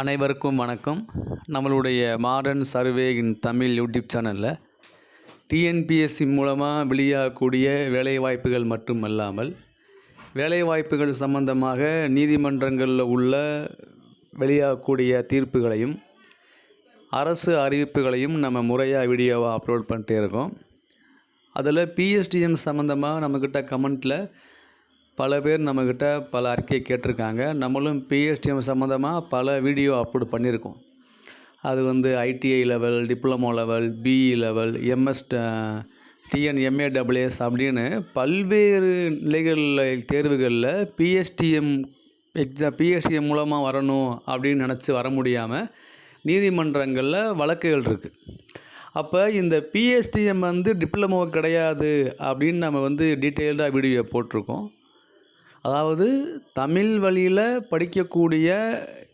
அனைவருக்கும் வணக்கம். நம்மளுடைய modern survey in Tamil YouTube சேனலில் டிஎன்பிஎஸ்சி மூலமாக வெளியாகக்கூடிய வேலைவாய்ப்புகள் மட்டுமல்லாமல் வேலைவாய்ப்புகள் சம்பந்தமாக நீதிமன்றங்களில் உள்ள வெளியாகக்கூடிய தீர்ப்புகளையும் அரசு அறிவிப்புகளையும் நம்ம முறையாக வீடியோவாக அப்லோட் பண்ணிட்டே இருக்கோம். அதில் பிஎஸ்டிஎம் சம்மந்தமாக நம்மக்கிட்ட கமெண்ட்டில் பல பேர் நம்மக்கிட்ட பல அறிக்கையை கேட்டிருக்காங்க. நம்மளும் பிஎஸ்டிஎம் சம்மந்தமாக பல வீடியோ அப்லோட் பண்ணியிருக்கோம். அது வந்து ITI level diploma level BE level MS TNMAWS அப்படின்னு பல்வேறு நிலைகளில் தேர்வுகளில் பிஎஸ்டிஎம் எக்ஸாம் பிஎஸ்டிஎம் மூலமாக வரணும் அப்படின்னு நினச்சி வர முடியாமல் நீதிமன்றங்களில் வழக்குகள் இருக்குது அப்போ இந்த பிஎஸ்டிஎம் வந்து டிப்ளமோ கிடையாது அப்படின்னு நம்ம வந்து டீட்டெயில்டாக வீடியோ போட்டிருக்கோம். அதாவது தமிழ் வழியில் படிக்கக்கூடிய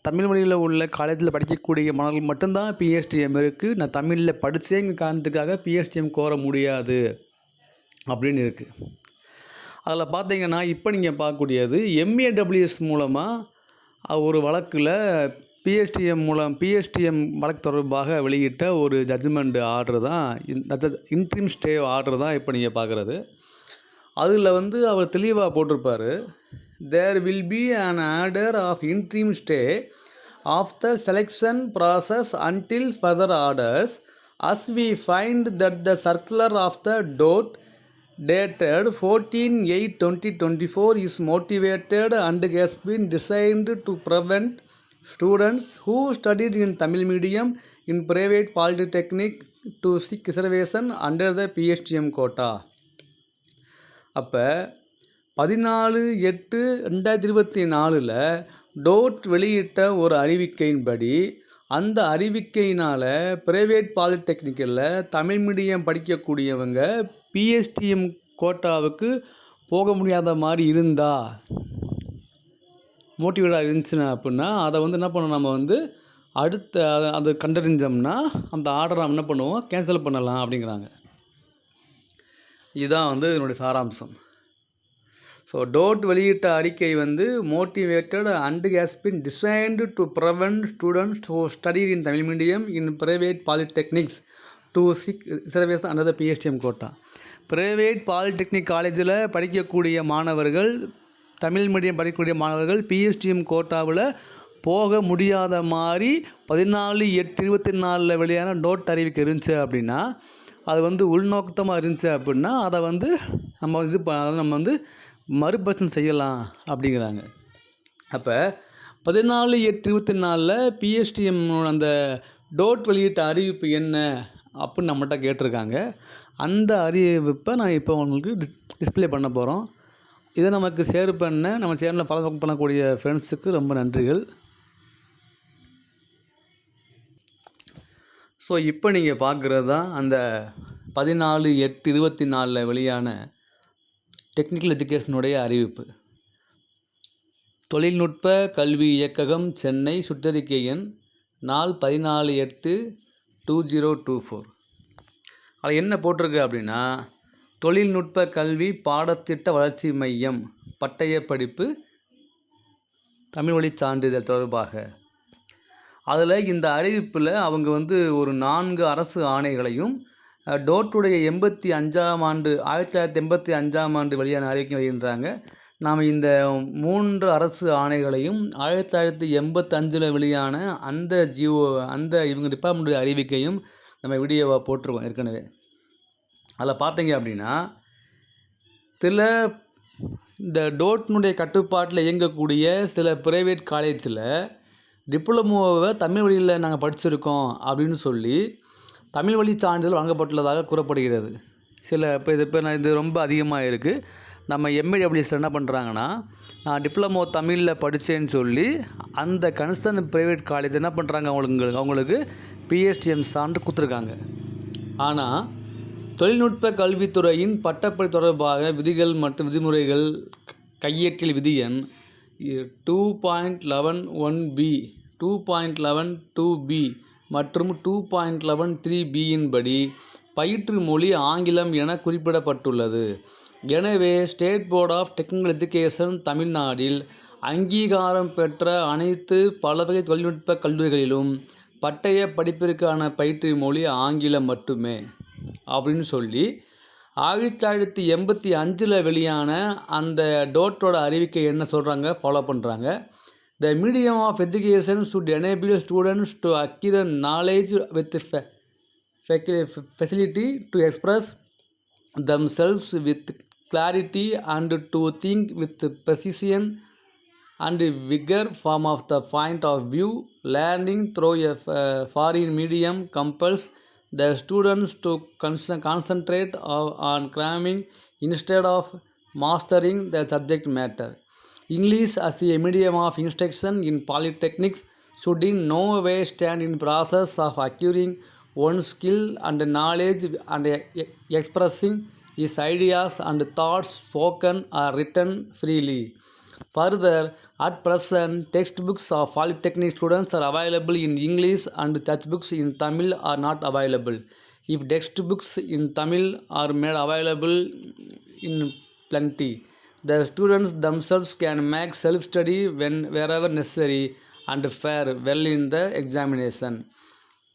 தமிழ் வழியில் உள்ள காலேஜில் படிக்கக்கூடிய மாணவர்கள் மட்டும்தான் பிஎஸ்டிஎம் இருக்குது நான் தமிழில் படித்தேங்க காரணத்துக்காக பிஎஸ்டிஎம் கோர முடியாது அப்படின்னு இருக்குது அதில் பார்த்தீங்கன்னா இப்போ நீங்கள் பார்க்கக்கூடியது எம்ஏடபிள்யூஎஸ் மூலமாக ஒரு வழக்கில் பிஎஸ்டிஎம் மூலம் பிஎஸ்டிஎம் வழக்கு தொடர்பாக வெளியிட்ட ஒரு ஜட்ஜ்மெண்ட் ஆர்டர் தான் இன்ட்ரீம் ஸ்டே ஆர்டர் தான் இப்போ நீங்கள் பார்க்குறது அதில் வந்து அவர் தெளிவாக போட்டிருப்பார் there will be an order of interim stay of the selection process until further orders as we find that the circular of the DOTE dated fourteen eight twenty twenty four is motivated and has been designed to prevent students who studied in Tamil medium in private polytechnic to seek reservation under the PHDM quota அப்போ பதினாலு எட்டு ரெண்டாயிரத்தி இருபத்தி நாலில் டோட் வெளியிட்ட ஒரு அறிவிக்கையின்படி அந்த அறிவிக்கையினால் ப்ரைவேட் பாலிடெக்னிக்கலில் தமிழ் மீடியம் படிக்கக்கூடியவங்க பிஎஸ்டிஎம் கோட்டாவுக்கு போக முடியாத மாதிரி இருந்தா மோட்டிவேட்டாக இருந்துச்சுன்னா அப்படின்னா அதை வந்து என்ன பண்ணணும் நம்ம வந்து அடுத்த அதை கண்டறிஞ்சோம்னா அந்த ஆர்டரை நம்ம என்ன பண்ணுவோம் கேன்சல் பண்ணலாம் அப்படிங்கிறாங்க. இதுதான் வந்து இதனுடைய சாராம்சம். ஸோ டோட் வெளியிட்ட அறிக்கை வந்து motivated and has been designed to prevent students who study in Tamil medium in private polytechnics to seek reservation under PSTM quota private polytechnic காலேஜில் படிக்கக்கூடிய மாணவர்கள் தமிழ் மீடியம் படிக்கக்கூடிய மாணவர்கள் பிஎஸ்டிஎம் கோட்டாவில் போக முடியாத மாதிரி பதினாலு எட்டு இருபத்தி நாலில் வெளியான டோட் அறிவிக்க இருந்துச்சு அப்படின்னா அது வந்து உள்நோக்கத்தமாக இருந்துச்சு அப்படின்னா அதை வந்து நம்ம இது நம்ம வந்து மறுபரிசீலனை செய்யலாம் அப்படிங்கிறாங்க. அப்போ பதினாலு எட்டு இருபத்தி நாலில் பிஎஸ்டிஎம் அந்த டோட் வெளியிட்ட அறிவிப்பு என்ன அப்படின்னு நம்மகிட்ட கேட்டிருக்காங்க. அந்த அறிவிப்பை நான் இப்போ உங்களுக்கு டிஸ் டிஸ்பிளே பண்ண போகிறோம் இதை நமக்கு ஷேர் பண்ண நம்ம சேனலில் ஃபாலோ பண்ணக்கூடிய ஃப்ரெண்ட்ஸுக்கு ரொம்ப நன்றிகள். ஸோ இப்போ நீங்கள் பார்க்குறது தான் அந்த பதினாலு எட்டு இருபத்தி நாலில் வெளியான டெக்னிக்கல் எஜுகேஷனுடைய அறிவிப்பு. தொழில்நுட்ப கல்வி இயக்ககம் சென்னை சுற்றறிக்கை எண் நாள் பதினாலு எட்டு டூ ஜீரோ டூ ஃபோர். அதில் என்ன போட்டிருக்கு அப்படின்னா தொழில்நுட்ப கல்வி பாடத்திட்ட வளர்ச்சி மையம் பட்டய படிப்பு தமிழ் வழி சான்றிதழ் தொடர்பாக அதில் இந்த அறிவிப்பில் அவங்க வந்து ஒரு நான்கு அரசு ஆணைகளையும் டோட்டுடைய எண்பத்தி அஞ்சாம் ஆண்டு ஆயிரத்தி தொள்ளாயிரத்தி எண்பத்தி அஞ்சாம் ஆண்டு வெளியான அறிவிக்கை வெளியிடுறாங்க. நாம் இந்த மூன்று அரசு ஆணைகளையும் ஆயிரத்தி தொள்ளாயிரத்தி எண்பத்தஞ்சில் வெளியான அந்த ஜியோ அந்த இவங்க டிபார்ட்மெண்ட்டுடைய அறிவிக்கையும் நம்ம வீடியோவாக போட்டிருக்கோம் ஏற்கனவே. அதில் பார்த்தீங்க அப்படின்னா சில இந்த டோட்னுடைய கட்டுப்பாட்டில் இயங்கக்கூடிய சில பிரைவேட் காலேஜில் டிப்ளமோவை தமிழ் வழியில் நாங்கள் படிச்சிருக்கோம் அப்படின்னு சொல்லி தமிழ் வழி சான்றிதழ் வழங்கப்பட்டுள்ளதாக கூறப்படுகிறது. சில இப்போ இது இப்போ நான் இது ரொம்ப அதிகமாக இருக்குது. நம்ம எம்ஏடபிள்யூஸில் என்ன பண்ணுறாங்கன்னா நான் டிப்ளமோ தமிழில் படித்தேன்னு சொல்லி அந்த கன்சர்ன் ப்ரைவேட் காலேஜ் என்ன பண்ணுறாங்க அவங்களுக்கு அவங்களுக்கு பிஎஸ்டிஎம் சான்று கொடுத்துருக்காங்க. ஆனால் தொழில்நுட்ப கல்வித்துறையின் பட்டப்படி தொடர்பாக விதிகள் மற்றும் விதிமுறைகள் கையேட்டில் விதி எண் two point eleven one B two point eleven two B மற்றும் டூ பாயிண்ட் லெவன் த்ரீ பியின் படி பயிற்று மொழி ஆங்கிலம் என குறிப்பிடப்பட்டுள்ளது. எனவே state board of technical education தமிழ்நாடில் அங்கீகாரம் பெற்ற அனைத்து பலவகை தொழில்நுட்ப கல்லூரிகளிலும் பட்டய படிப்பிற்கான பயிற்று மொழி ஆங்கிலம் மட்டுமே அப்படின்னு சொல்லி ஆயிரத்தி தொள்ளாயிரத்தி எண்பத்தி அஞ்சில் வெளியான அந்த டோட்டோட அறிவிக்கை என்ன சொல்கிறாங்க ஃபாலோ பண்ணுறாங்க the medium of education should enable students to acquire knowledge with facility to express themselves with clarity and to think with precision and vigour form of the point of view learning through a foreign medium compels the students to con- concentrate on cramming instead of mastering the subject matter. English as a medium of instruction in polytechnics should in no way stand in process of acquiring one's skill and knowledge and expressing his ideas and thoughts spoken or written freely Further, at present, textbooks of polytechnic students are available in English and textbooks in Tamil are not available. If textbooks in Tamil are made available in plenty, the students themselves can make self-study when wherever necessary and fare well in the examination.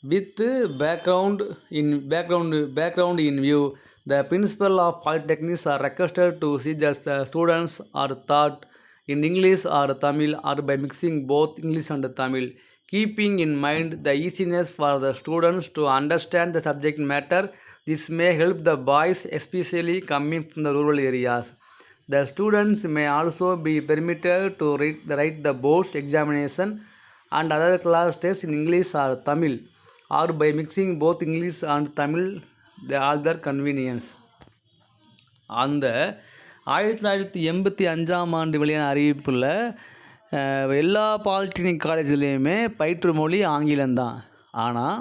With background in background background in view, the principal of polytechnics are requested to see that the students are taught in English or Tamil or by mixing both English and Tamil, keeping in mind the easiness for the students to understand the subject matter. This may help the boys, especially coming from the rural areas. The students may also be permitted to read, write the board examination and other class tests in English or Tamil, or by mixing both English and Tamil, the other their convenience. On the ஆயிரத்தி தொள்ளாயிரத்தி எண்பத்தி அஞ்சாம் ஆண்டு வெளியான அறிவிப்பில் எல்லா polytechnic காலேஜ்லேயுமே பயிற்று மொழி ஆங்கிலம்தான் ஆனால்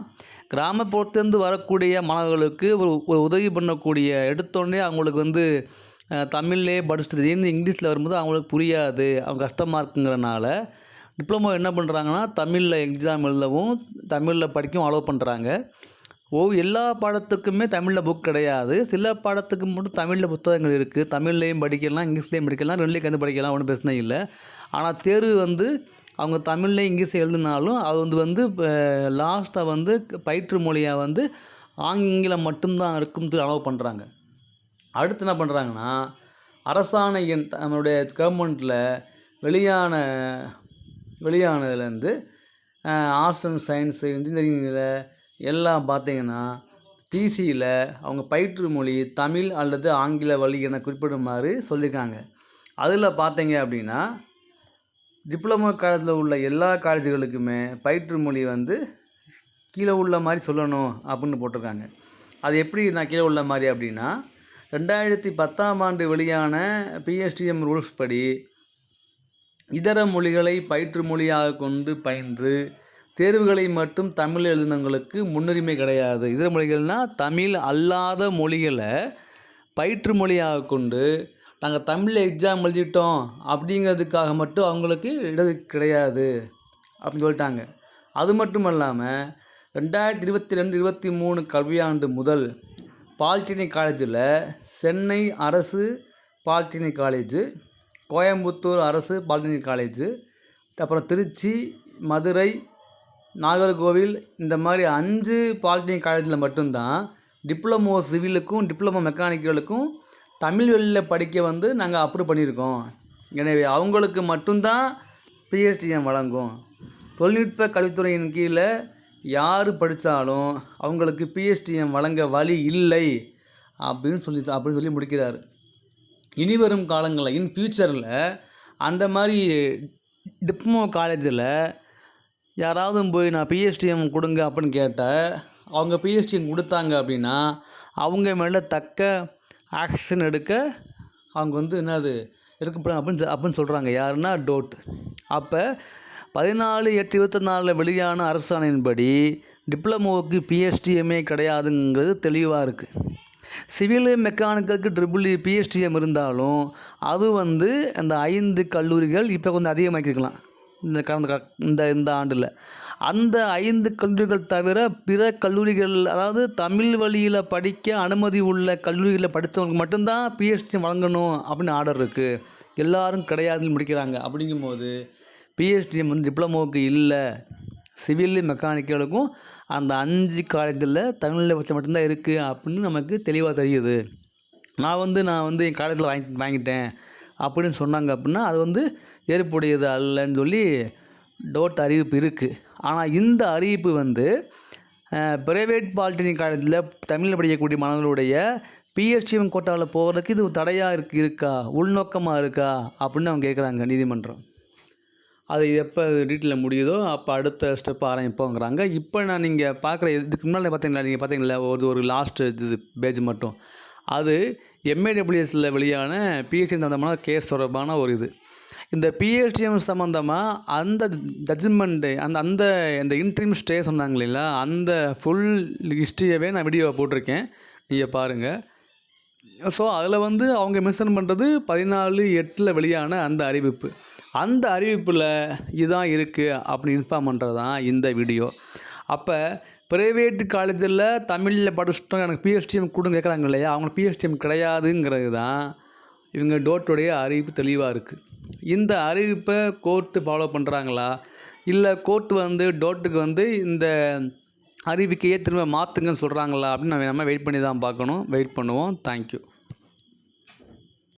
கிராமப்புறத்துலேருந்து வரக்கூடிய மாணவர்களுக்கு ஒரு ஒரு உதவி பண்ணக்கூடிய எடுத்தோடனே அவங்களுக்கு வந்து தமிழ்லே படிச்சுட்டு திடீர்னு இங்கிலீஷில் வரும்போது அவங்களுக்கு புரியாது. அவங்க கஷ்டமாக இருக்குங்கிறனால டிப்ளமோ என்ன பண்ணுறாங்கன்னா தமிழில் எக்ஸாம் எழுதவும் தமிழில் படிக்கவும் அலோவ் பண்ணுறாங்க ஓ எல்லா பாடத்துக்குமே தமிழில் புக் கிடையாது. சில பாடத்துக்கு மட்டும் தமிழில் புத்தகங்கள் இருக்குது தமிழ்லேயும் படிக்கலாம் இங்கிலீஷ்லேயும் படிக்கலாம் ரெண்டுலேயும் கலந்து படிக்கலாம் ஒன்றும் பிரச்சனை இல்லை. ஆனால் தேர்வு வந்து அவங்க தமிழ்லேயும் இங்கிலீஷ் எழுதினாலும் அது வந்து வந்து லாஸ்ட்டாக வந்து பயிற்று மொழியாக வந்து ஆங்கிலம் மட்டும்தான் இருக்கும்னு அலோவ் பண்ணுறாங்க அடுத்து என்ன பண்ணுறாங்கன்னா அரசாணை எண் நம்மளுடைய கவர்மெண்ட்டில் வெளியான வெளியானதுலேருந்து ஆர்ட்ஸ் அண்ட் சயின்ஸு இன்ஜினியரிங்கில் எல்லாம் பார்த்தீங்கன்னா டிசியில் அவங்க பயிற்று மொழி தமிழ் அல்லது ஆங்கில வழி என குறிப்பிடுமாறு சொல்லியிருக்காங்க. அதில் பார்த்தீங்க அப்படின்னா டிப்ளமோ காலேஜில் உள்ள எல்லா காலேஜுகளுக்குமே பயிற்று மொழி வந்து கீழே உள்ள மாதிரி சொல்லணும் அப்படின்னு போட்டிருக்காங்க. அது எப்படி நான் கீழே உள்ள மாதிரி அப்படின்னா ரெண்டாயிரத்தி பத்தாம் ஆண்டு வெளியான பிஎஸ்டிஎம் ரூல்ஸ் படி இதர மொழிகளை பயிற்று மொழியாக கொண்டு பயின்று தேர்வுகளை மட்டும் தமிழ் எழுதினவங்களுக்கு முன்னுரிமை கிடையாது. இதர மொழிகள்னால் தமிழ் அல்லாத மொழிகளை பயிற்று மொழியாக கொண்டு நாங்கள் தமிழில் எக்ஸாம் எழுதிட்டோம் அப்படிங்கிறதுக்காக மட்டும் அவங்களுக்கு இடது கிடையாது அப்படின்னு சொல்லிட்டாங்க. அது மட்டும் இல்லாமல் ரெண்டாயிரத்தி இருபத்தி ரெண்டு இருபத்தி மூணு கல்வியாண்டு முதல் பாலிடெக்னிக் காலேஜில் சென்னை அரசு பாலிடெக்னிக் காலேஜு கோயம்புத்தூர் அரசு பாலிடெக்னிக் காலேஜு அப்புறம் திருச்சி மதுரை நாகர்கோவில் இந்த மாதிரி அஞ்சு பாலிடெக்னிக் காலேஜில் மட்டும்தான் டிப்ளமோ சிவிலுக்கும் டிப்ளமோ மெக்கானிக்கலுக்கும் தமிழ் வெளியில் படிக்க வந்து நாங்கள் அப்ரூவ் பண்ணியிருக்கோம். எனவே அவங்களுக்கு மட்டும்தான் பிஎஸ்டிஎம் வழங்கும். தொழில்நுட்ப கல்வித்துறையின் கீழே யார் படித்தாலும் அவங்களுக்கு பிஎஸ்டிஎம் வழங்க வழி இல்லை அப்படின்னு சொல்லி அப்படின்னு சொல்லி முடிக்கிறார். இனி வரும் காலங்களில் இன் ஃப்யூச்சரில் அந்த மாதிரி டிப்ளமோ காலேஜில் யாராவது போய் நான் பிஎஸ்டிஎம் கொடுங்க அப்படின்னு கேட்டால் அவங்க பிஎஸ்டிஎம் கொடுத்தாங்க அப்படின்னா அவங்க மேலே தக்க ஆக்ஷன் எடுக்க அவங்க வந்து என்னது எடுக்கப்படும் அப்படின்னு சொ- அப்படின்னு சொல்கிறாங்க யாருன்னா டோட். அப்போ பதினாலு எட்டு இருபத்தி நாலில் வெளியான அரசாணையின்படி டிப்ளமோவுக்கு பிஎஸ்டிஎம்ஏ கிடையாதுங்கிறது தெளிவாக இருக்குது சிவில் மெக்கானிக்கலுக்கு ட்ரிபிள் பிஎஸ்டிஎம் இருந்தாலும் அது வந்து அந்த ஐந்து கல்லூரிகள் இப்போ கொஞ்சம் அதிகமாக்கிருக்கலாம். இந்த கடந்த இந்த இந்த ஆண்டில். அந்த ஐந்து கல்லூரிகள் தவிர பிற கல்லூரிகள் அதாவது தமிழ் வழியில் படிக்க அனுமதி உள்ள கல்லூரிகளில் படித்தவங்களுக்கு மட்டும்தான் பிஎஸ்டி வழங்கணும் அப்படின்னு ஆர்டர் இருக்குது எல்லாரும் கிடையாதுன்னு முடிக்கிறாங்க. அப்படிங்கும்போது பிஎஸ்டிஎம் வந்து டிப்ளமோவுக்கு இல்லை. சிவில் மெக்கானிக்கலுக்கும் அந்த அஞ்சு காலேஜில் தமிழில் பற்றி மட்டும்தான் இருக்குது அப்படின்னு நமக்கு தெளிவாக தெரியுது. நான் வந்து நான் வந்து என் காலேஜில் வாங்கி வாங்கிட்டேன் அப்படின்னு சொன்னாங்க அப்படின்னா அது வந்து ஏற்புடையது அல்லன்னு சொல்லி டோட் அறிவிப்பு இருக்குது ஆனால் இந்த அறிவிப்பு வந்து பிரைவேட் பாலிடெக்னிக் காலேஜில் தமிழில் படிக்கக்கூடிய மாணவர்களுடைய பிஹெச்டிஎம் கோட்டாவில் போகிறதுக்கு இது தடையாக இருக்கு இருக்கா? உள்நோக்கமாக இருக்கா? அப்படின்னு அவங்க கேட்குறாங்க நீதிமன்றம். அது எப்போ டீட்டெயிலில் முடியுதோ அப்போ அடுத்த ஸ்டெப் ஆரம்பிப்போங்கிறாங்க. இப்போ நான் நீங்கள் பார்க்குற இதுக்கு முன்னாடி பார்த்தீங்களா நீங்கள் பார்த்தீங்களா ஒரு ஒரு லாஸ்ட் இது பேஜ் மட்டும். அது எம்ஏடபிள்யூஎஸில் வெளியான பிஹெச்டி சம்மந்தமான கேஸ் தொடர்பான ஒரு இது. இந்த பிஹெச்டிஎம் சம்மந்தமாக அந்த ஜட்ஜ்மெண்ட்டு அந்த அந்த இந்த இன்ட்ரீம் ஸ்டே சொன்னாங்க இல்லைங்களா? அந்த ஃபுல் ஹிஸ்ட்ரியவே நான் வீடியோவை போட்டிருக்கேன். நீங்கள் பாருங்கள் ஸோ அதில் வந்து அவங்க மென்ஷன் பண்ணுறது பதினாலு எட்டில் வெளியான அந்த அறிவிப்பு. அந்த அறிவிப்பில் இதுதான் இருக்குது அப்படின்னு இன்ஃபார்ம் பண்ணுறது தான் இந்த வீடியோ அப்போ ப்ரைவேட் காலேஜில் தமிழில் படிச்சிட்டோம் எனக்கு பிஹெச்டிஎம் கொடுங்க கேட்குறாங்க இல்லையா? அவங்களுக்கு பிஹெச்டிஎம் கிடையாதுங்கிறது தான் இவங்க டோட்டுடைய அறிவிப்பு தெளிவாக இருக்குது இந்த அறிவிப்பை கோர்ட்டு ஃபாலோ பண்ணுறாங்களா இல்லை கோர்ட்டு வந்து டோட்டுக்கு வந்து இந்த அறிவிக்கையே திரும்ப மாற்றுங்கன்னு சொல்கிறாங்களா அப்படின்னு நம்ம நம்ம வெயிட் பண்ணி தான் பார்க்கணும். வெயிட் பண்ணுவோம். தேங்க்யூ